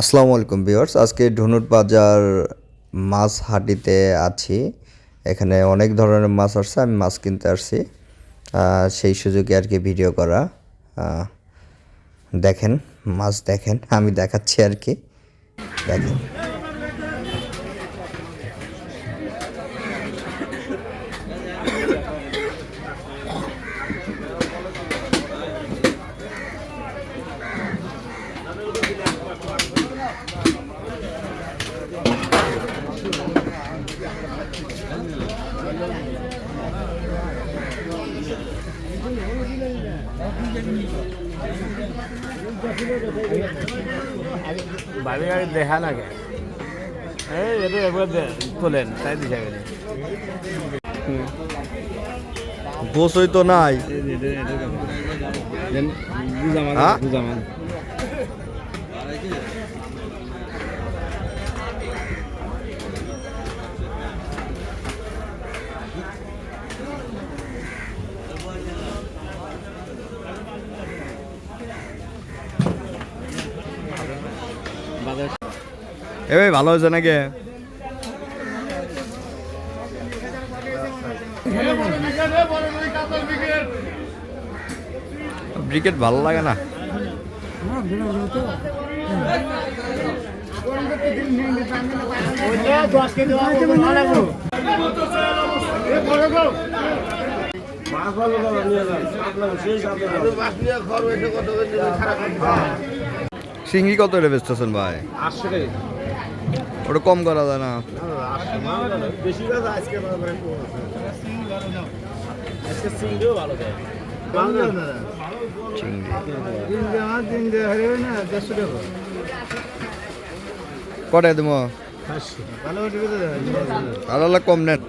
আসসালামু আলাইকুম ভিউয়ার্স, আজকে ধনুট বাজার মাছ হাটিতে আছি। এখানে অনেক ধরনের মাছ আসছে, আমি মাছ কিনতে আসছি। সেই সুযোগে আর কি ভিডিও করা। দেখেন, মাছ দেখেন, আমি দেখাচ্ছি আর কি। দেখেন। ভাবি গাড়ি দেখা লাগে এই এইটো এবাৰ দে- তোলেন তাই দিছে গেলে গোসই তো নাই হ্যাঁ? এ ভাই ভালো হয়েছে নাকি? ব্রিকেট ভালো লাগে না। সিঙ্গি কত রে বেচতেছেন ভাই? ওটা কম করা যায় না। কটায় দেবো? আলাদা কম নেট